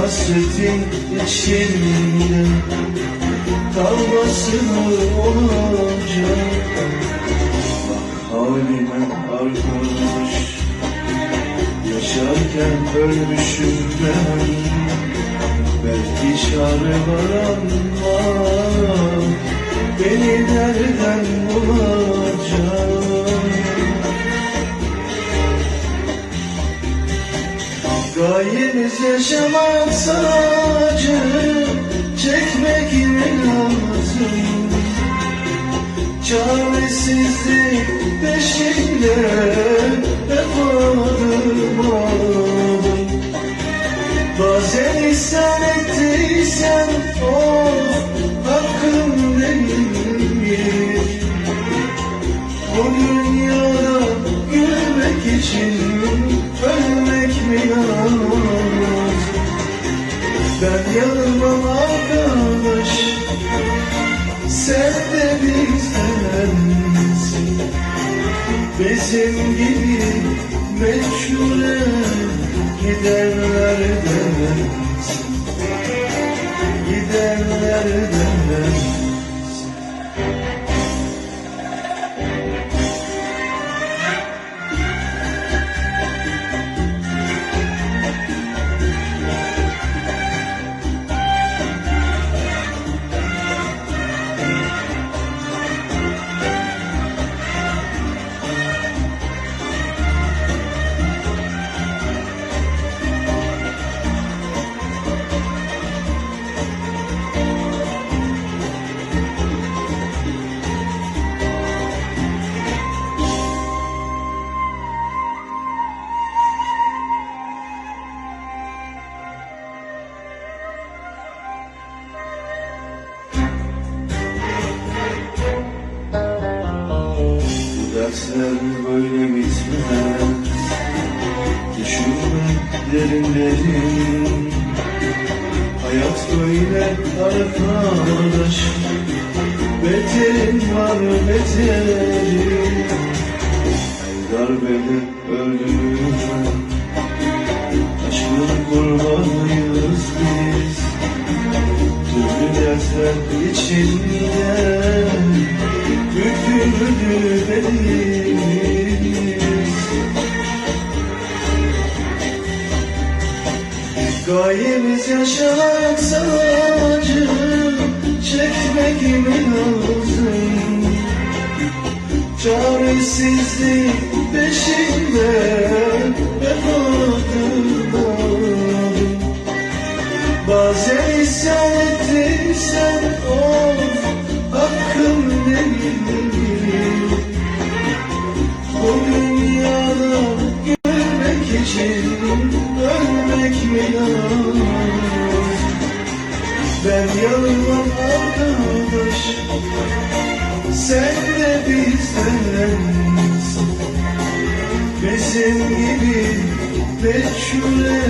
Hasretin içinde Kalmasın olacak Bak halime arkadaş Yaşarken ölmüşüm ben. Belki çare var ama Beni nereden bulacak Gayemiz Bizim gibi meçhule Gidenlerdensin Dersler böyle bitmez Düşünme derin derin Hayat böyle arkadaş. Beterin var beterin. Her darbede öldürme Aşkın kurbanıyız biz. Türlü dertler içinde. Büküldü belimiz Gayemiz yaşamak sadece Çekmek mi lazım Çaresizlik peşinde Hep adım adım Bazen isyan ettiysen of hakkım değil lazım Ben yanılmam arkadaş Sen de bizdensin Bizim gibi meçhule